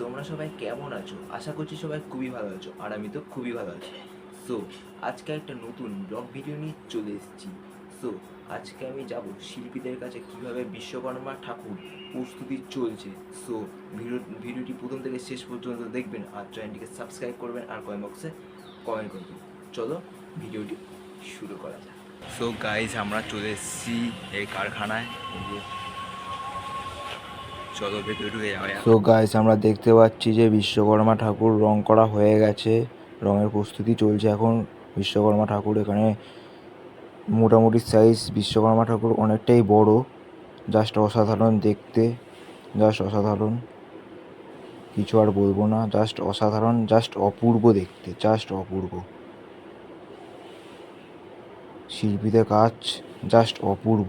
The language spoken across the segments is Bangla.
তোমরা সবাই কেমন আছো? আশা করছি সবাই খুবই ভালো আছো, আর আমি তো খুবই ভালো আছি। সো আজকে একটা নতুন ব্লগ ভিডিও নিয়ে চলে এসেছি। সো আজকে আমি যাব শিল্পীদের কাছে কীভাবে বিশ্বকর্মা ঠাকুর প্রস্তুতি চলছে। সো ভিডিও ভিডিওটি প্রথম থেকে শেষ পর্যন্ত দেখবেন, আর চ্যানেলটিকে সাবস্ক্রাইব করবেন, আর কমেন্ট বক্সে কমেন্ট করবেন চলো ভিডিওটি শুরু করা যাক। সো গাইজ আমরা চলে এসেছি এই কারখানায়। তো গাইস আমরা দেখতে পাচ্ছি যে বিশ্বকর্মা ঠাকুর রং করা হয়ে গেছে। রঙের প্রস্তুতি চলছে এখন। বিশ্বকর্মা ঠাকুর এখানে মোটামুটি সাইজ বিশ্বকর্মা ঠাকুর অনেকটাই বড়। জাস্ট অসাধারণ দেখতে। জাস্ট অসাধারণ। কিছু আর বলব না। জাস্ট অসাধারণ জাস্ট অপূর্ব দেখতে। জাস্ট অপূর্ব। শিল্পীদের কাজ জাস্ট অপূর্ব।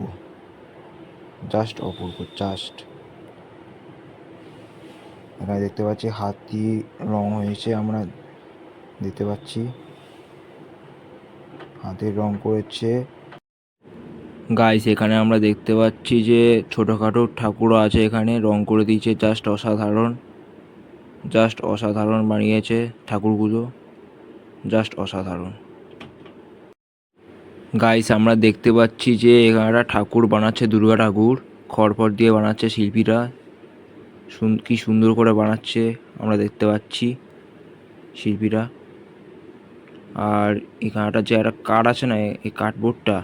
জাস্ট অপূর্ব জাস্ট এখানে দেখতে পাচ্ছি হাতি রং হয়েছে আমরা দেখতে পাচ্ছি। হাতির রং করেছে। গাইস এখানে আমরা দেখতে পাচ্ছি যে ছোটোখাটো ঠাকুরও আছে এখানে, রং করে দিয়েছে জাস্ট অসাধারণ। জাস্ট অসাধারণ বানিয়েছে ঠাকুরগুলো। জাস্ট অসাধারণ। গাইস আমরা দেখতে পাচ্ছি যে এখানে ঠাকুর বানাচ্ছে, দুর্গা ঠাকুর। খড়ফড় দিয়ে বানাচ্ছে শিল্পীরা। কি সুন্দর করে বানাচ্ছে, আমরা দেখতে পাচ্ছি শিল্পীরা। আর এখানটা যে একটা কাঠ আছে না এই কার্ডবোর্ডটা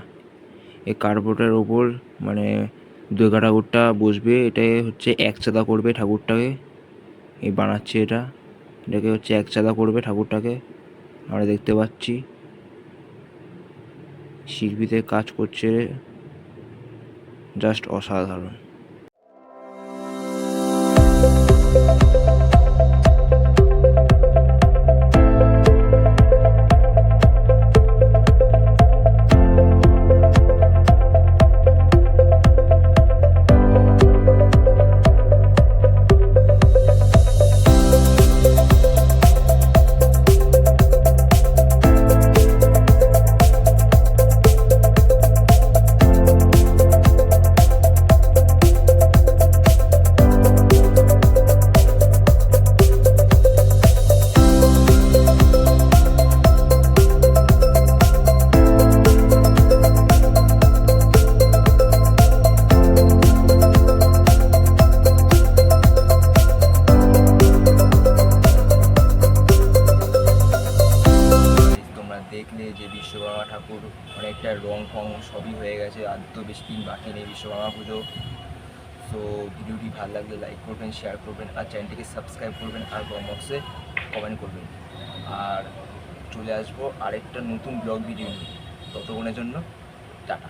এই কার্ডবোর্ডের ওপর মানে দুর্গা ঠাকুরটা বসবে এটাই হচ্ছে একচাঁদা করবে ঠাকুরটাকে এই বানাচ্ছে এটা, এটাকে হচ্ছে একচাঁদা করবে ঠাকুরটাকে, আমরা দেখতে পাচ্ছি। শিল্পীদের কাজ করছে, জাস্ট অসাধারণ। রং ফং সবই হয়ে গেছে, আর তো বেশি দিন বাকি নেই বিশ্বকর্মা পুজো। সো ভিডিওটি ভালো লাগলে লাইক করবেন শেয়ার করবেন, আর চ্যানেলটিকে সাবস্ক্রাইব করবেন, আর কম বক্সে কমেন্ট করবেন। আর চলে আসব আরেকটা নতুন ব্লগ ভিডিও নিয়ে। ততক্ষণের জন্য, টাটা।